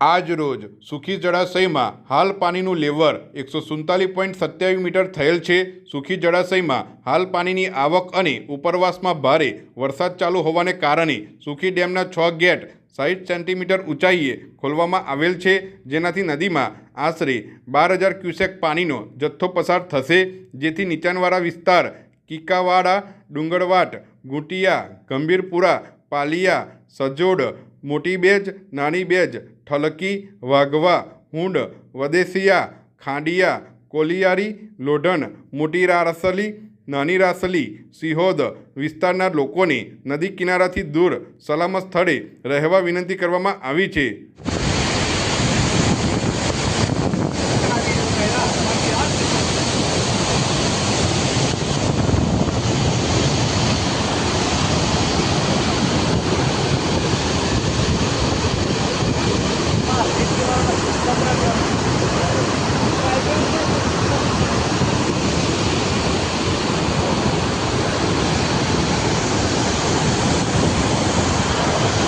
આજ રોજ સુખી જળાશયમાં હાલ પાણીનું લેવર એકસો સુડતાલીસ પોઈન્ટ સત્યાવીસ મીટર થયેલ છે. સુખી જળાશયમાં હાલ પાણીની આવક અને ઉપરવાસમાં ભારે વરસાદ ચાલુ હોવાને કારણે સુખી ડેમના છ ગેટ સાઠ સેન્ટીમીટર ઊંચાઈએ ખોલવામાં આવેલ છે. જેનાથી નદીમાં આશરે બાર હજાર ક્યુસેક પાણીનો જથ્થો પસાર થશે. જેથી નીચાણવાળા વિસ્તાર કિકાવાડા, ડુંગરવાટ, ગુટિયા, ગંભીરપુરા, પાલિયા, સજોડ મોટી બેજ નાની બેજ ઠલકી, વાઘવા, હુંડ, વદેસિયા, ખાંડિયા, કોલિયારી, લોઢણ મોટી રાસલી, નાની રાસલી, સિહોદ વિસ્તારના લોકોને નદી કિનારાથી દૂર, સલામત સ્થળે રહેવા વિનંતી કરવામાં આવી છે.